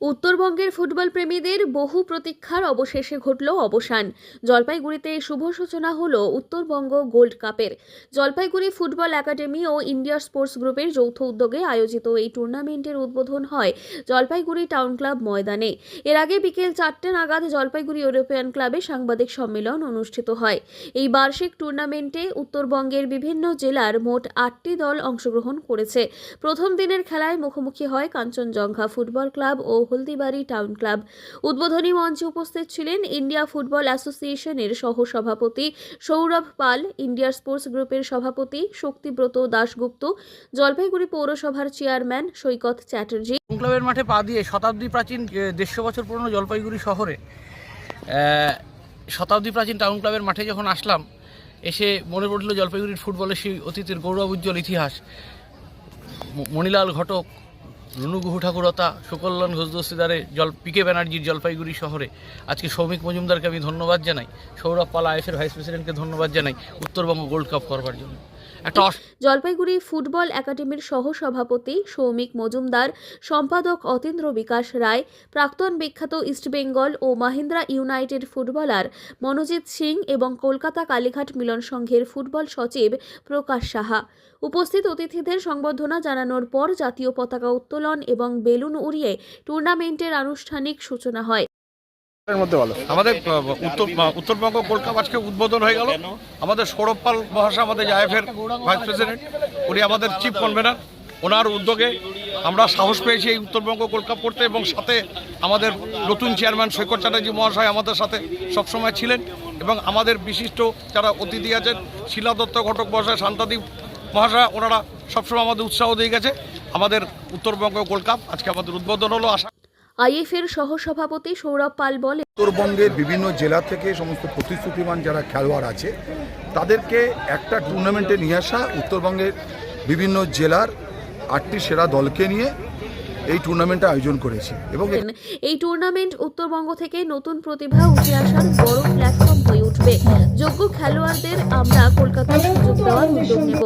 উত্তরবঙ্গের ফুটবল প্রেমীদের বহু প্রতীক্ষার অবশেষে ঘটল অবসান। জলপাইগুড়িতে শুভ সূচনা হল উত্তরবঙ্গ গোল্ড কাপের। জলপাইগুড়ি ফুটবল একাডেমি ও ইন্ডিয়া স্পোর্টস গ্রুপের যৌথ উদ্যোগে আয়োজিত এই টুর্নামেন্টের উদ্বোধন হয় জলপাইগুড়ি টাউন ক্লাব ময়দানে। এর আগে বিকেল চারটে নাগাদ জলপাইগুড়ি ইউরোপিয়ান ক্লাবে সাংবাদিক সম্মেলন অনুষ্ঠিত হয়। এই বার্ষিক টুর্নামেন্টে উত্তরবঙ্গের বিভিন্ন জেলার মোট আটটি দল অংশগ্রহণ করেছে। প্রথম দিনের খেলায় মুখোমুখি হয় কাঞ্চনজঙ্ঘা ফুটবল ক্লাব ও হলদিবাড়ি টাউন ক্লাব। উদ্বোধনী মঞ্চে উপস্থিত ছিলেন ইন্ডিয়া ফুটবল অ্যাসোসিয়েশনের সহ সভাপতি সৌরভ পাল, ইন্ডিয়া স্পোর্টস গ্রুপের সভাপতি শক্তিব্রত দাশগুপ্ত, জলপাইগুড়ি পৌরসভার চেয়ারম্যান সৈকত চ্যাটার্জি। ক্লাবের মাঠে পা দিয়ে শতাব্দী প্রাচীন দেড়শো বছর পুরনো জলপাইগুড়ি শহরে শতাব্দী প্রাচীন টাউন ক্লাবের মাঠে যখন আসলাম, এসে মনে পড়ল জলপাইগুড়ির ফুটবলের সেই অতীতের গৌরব উজ্জ্বল ইতিহাস মণিলাল ঘটক রুনু গুহু ঠাকুরতা সুকল্যাণ ঘোষ দস্তিদারে জল পিকে ব্যানার্জির জলপাইগুড়ি শহরে আজকে সৌমিক মজুমদারকে আমি ধন্যবাদ জানাই, সৌরভ পালা আইএসের ভাইস প্রেসিডেন্টকে ধন্যবাদ জানাই, উত্তরবঙ্গ গোল্ড কাপ করবার জন্য। জলপাইগুড়ি ফুটবল একাডেমির সহ সভাপতি সৌমিক মজুমদার, সম্পাদক অতীন্দ্র বিকাশ রায়, প্রাক্তন বিখ্যাত ইস্টবেঙ্গল ও মাহিন্দ্রা ইউনাইটেড ফুটবলার মনোজিৎ সিং এবং কলকাতা কালীঘাট মিলন সংঘের ফুটবল সচিব প্রকাশ সাহা। উপস্থিত অতিথিদের সংবর্ধনা জানানোর পর জাতীয় পতাকা উত্তোলন এবং বেলুন উড়িয়ে টুর্নামেন্টের আনুষ্ঠানিক সূচনা হয়। মধ্যে বলো আমাদের উত্তর উত্তরবঙ্গ গোল্ড কাপ আজকে উদ্বোধন হয়ে গেল। আমাদের সৌরভ পাল মহাশয় আমাদের আইএফের ভাইস প্রেসিডেন্ট উনি আমাদের চিফ কনভেনার। ওনার উদ্যোগে আমরা সাহস পেয়েছি এই উত্তরবঙ্গ গোল্ড কাপ করতে এবং সাথে আমাদের নতুন চেয়ারম্যান সৈকত চ্যাটার্জি মহাশয় আমাদের সাথে সবসময় ছিলেন এবং আমাদের বিশিষ্ট যারা অতিথি আছেন শিলা দত্ত ঘটক মহাশয় শান্তাদীপ মহাশয় ওনারা সবসময় আমাদের উৎসাহ দিয়ে গেছে। আমাদের উত্তরবঙ্গ গোল্ড কাপ আজকে আমাদের উদ্বোধন হলো। আশা আইএফের সহ সভাপতি সৌরভ পাল বলেন উত্তরবঙ্গের বিভিন্ন জেলা থেকে সমস্ত প্রতিশ্রুতিমান যারা খেলোয়াড় আছে তাদেরকে একটা টুর্নামেন্টে নিয়ে আসা উত্তরবঙ্গের বিভিন্ন জেলার আটটি সেরা দলকে নিয়ে এই টুর্নামেন্টটা আয়োজন করেছি। এবং এই টুর্নামেন্ট উত্তরবঙ্গ থেকে নতুন প্রতিভা উঠে আসার বড় প্ল্যাটফর্ম হয়ে উঠবে। যোগ্য খেলোয়াড়দের আমরা কলকাতায় সুযোগ দেওয়ার উদ্যোগ নেব।